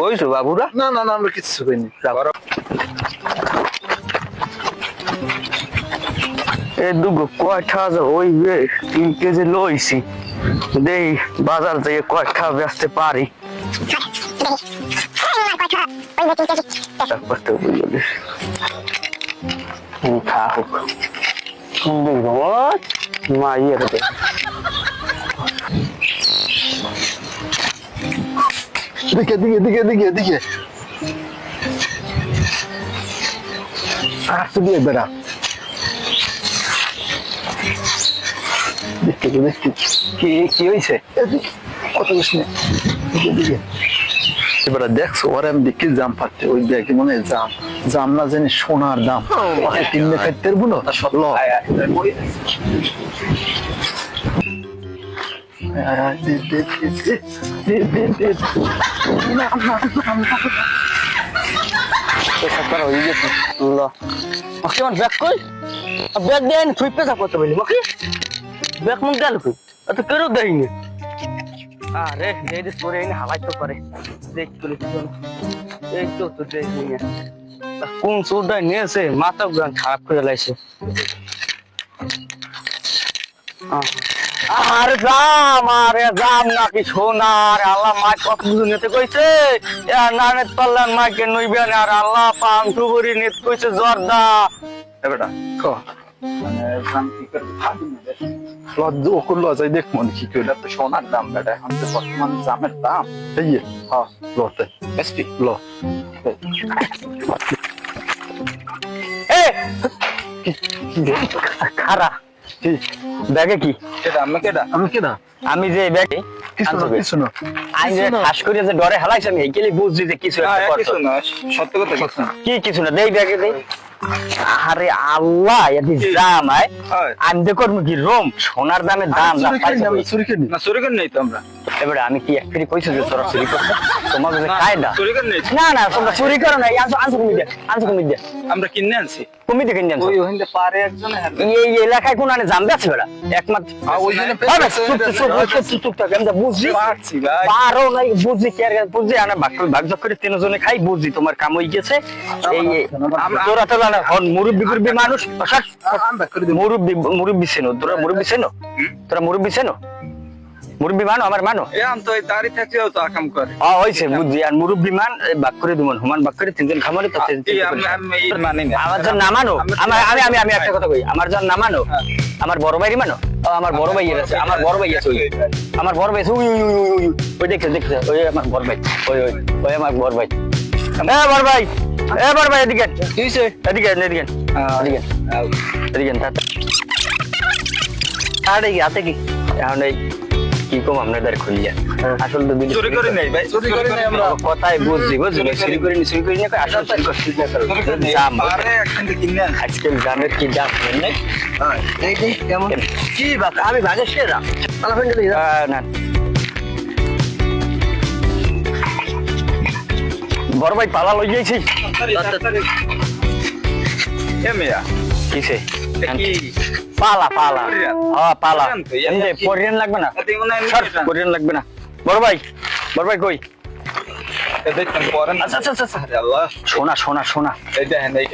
কইছো বাবুরা? না না না আমরা কিচ্ছু করিনি এ দুগো কয়টা আছে ওই বে তিন কেজি লইছি। দেই বাজার থেকে কয়টা বেচতে পারি? মাইয়ের দিকে দিকে দিকে দিকে দিকে। আসতে দিয়ে বেড়া। দেখতে তো দেখতে কি কি এদিকে কত বেশি না। দিকে দিকে। এবারে দেখছ ওর আমি দেখি জাম পাচ্ছে ওই ব্যাগে মনে হয় জাম। জাম না জানি সোনার দাম। কিনলে খাইতে পারব না? ব্যাগ কই ব্যাগ দিয়ে তুই পেশা করতে বলি ওকে ব্যাগ মুখ গেল কই অত কেউ দেয়নি আরে এই যে সরে এনে হালাই তো করে দেখ চল এই তো তো দেখ নিয়ে কোন সুরটা নিয়েছে মাথা খারাপ করে লাইছে আর জাম আরে জাম নাকি সোনার। আল্লাহ মা কত কিছু নিতে কইছে? না নেত পারলাম মাকে নইবে না আর আল্লাহ পান টুবুরি নিত কইছে জর্দা। ক মানে কি। লজ্জা দেখ মনে কি করে। তো সোনার দাম বেটা এখন তো বর্তমান জামের দাম। এই হ্যাঁ লতে এসপি। ল। এ খারা কি? ব্যাগে কি? কেডা? আমি কেডা? আমি কেডা? আমি যে ব্যাগে কিছু না আমি যে খাস করে যে ডরে হালাইছি আমি বুঝছি যে কিছু একটা করছ। না সত্য কথা কিছু না। কি কিছু না দেই ব্যাগে দেই। আরে আল্লাহ এদি জাম আয় হয়। আমি দেখো কি রোম সোনার দামে দাম না চুরি করি না। চুরি করি নাই তো আমরা। এবারে আমি কি একফেরি কইছো যে তোরা চুরি করছ? তোমার যে কায়দা। চুরি করি নাই না না তোমরা চুরি করো না আনছো আনছো কমি দে আনছো কমি দে আমরা কিনে আনছি। কমি দে কিনে আনছো। ওই ওখানে পারে একজন এই এই এলাকায় কোন আনে জাম বেছে বেড়া? একমাত্র। ওই জন্য চুপ চুপ চুপ চুপ চুপ থাক আমি তো বুঝছি। পারছি ভাই। পারো নাই বুঝছি কি আর বুঝছি আনা ভাগ ভাগ করে তিনজনে খাই বুঝছি তোমার কাম হয়ে গেছে। এই আমরা- তোরা তো না হন মুরব্বি মুরব্বি মানুষ আমরা দেব মুরব্বি মুরব্বি চেনো তোরা মুরব্বি চেনো তোরা মুরব্বি চেনো মুরব্বি মানো আমার মানো এ আম তো এই দাড়ি থাকলেও তো আকাম করে। ও হইছে বুঝছি। আর মুরব্বি মান এই করে দিমন হুমান ভাগ করে তিনজন খামারে তো তিন- এই তিনজন আমি। আমি এই না। আমার জন্য না মানো আমার আমি আমি আমি একটা কথা কই। আমার জন্য না মানো হ্যাঁ। আমার বড় ভাই মানো আমার বড় ভাই আছে আমার বড় ভাই আছে আমার বড় ভাই ওই ওই ওই ওই দেখছে দেখছে ওই আমার বড় ভাই ওই ওই ওই আমার বড় ভাই। এ বড় ভাই এ বড় ভাই এদিকে কি এদিকে এদিকে এদিকে এদিকে কি হাতে কি? এখন এই কি কম আপনাদের খুলিয়া? আসল তো দিদি চুরি করি নাই ভাই চুরি করি নাই আমরা কথাই বুঝছি বুঝলি চুরি করি নি চুরি করি না আসল চুরি করছি চুরি করি দাম পারে একখান কিনে আজকাল দামের কি দাম নেই? এই এই কেমন? কি বাবা আমি ভাগে সেরা। না। বড় ভাই পালা লই যাইছি কিসে? পালা পালা? হ্যাঁ পালা? কোরিয়ান লাগবে না? এতে সর, নিয়ে যান। কোরিয়ান লাগবে না। বড় ভাই বড় ভাই কই? আচ্ছা আচ্ছা আচ্ছা, আচ্ছা। সোনা সোনা সোনা এই দেখেন এই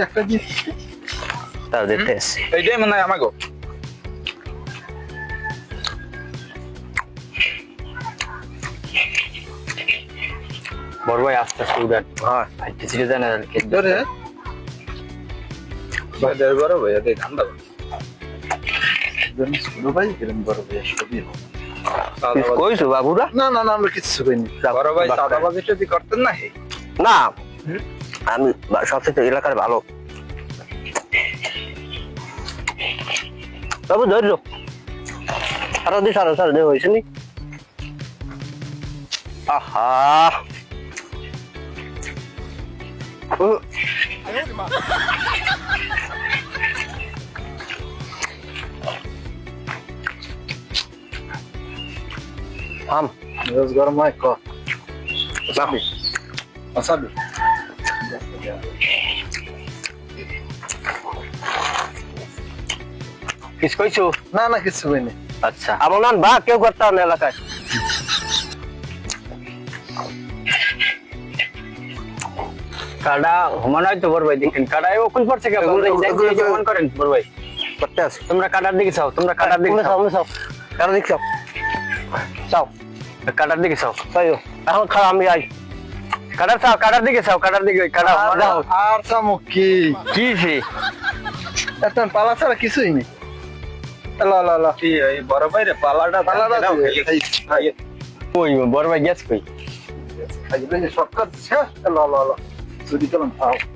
একটা দিতে এইটাই মনে হয় আমাকে বড় ভাই আস্তে আস্তে উড়ান। হ্যাঁ। জানে না কে। ধরে বাজার বড় ভাই এতে ঠান্ডা ছোট ভাই এরকম বড় ভাই সবই কইছো বাবুরা? না না না আমরা কিচ্ছু করিনি বড় ভাই বাহ। যদি করতেন না না। আমি সবচেয়ে এলাকার ভালো। বাবু ধৈর্য সারা দিয়ে সারা সারা দিয়ে হয়েছে নি। আহা! থাম রোজ গরম হয় ক? ওসাবি ওসাবি কিছু কইছো? না না কিছু করিনি আচ্ছা। আমার নাম বা কেউ করতে হবে না এলাকায়? কাটা ঘুমানো তো বড় ভাই দেখেন কাটায় ওকুল পড়ছে কে? এগুলো- এগুলো- যেমন করেন বড় ভাই? করতে আছে তোমরা কাটার দিকে চাও তোমরা কাটার দিকে চাও চাও কারও দিক চাও চাও কাটার দিকে চাও তাই। এখন খারাপ আমি আই কাটার চাও কাটার দিকে চাও কাটার দিকে কাটা যাও আর চামক কি? কি সে এত পালা ছাড়া কিছুই নেই। ল ল ল। কি এই বড় ভাই রে পালাটা পালাটা কই বড় ভাই গেছ কই? শর্টকাট শেষ ল ল ল। 实力 they.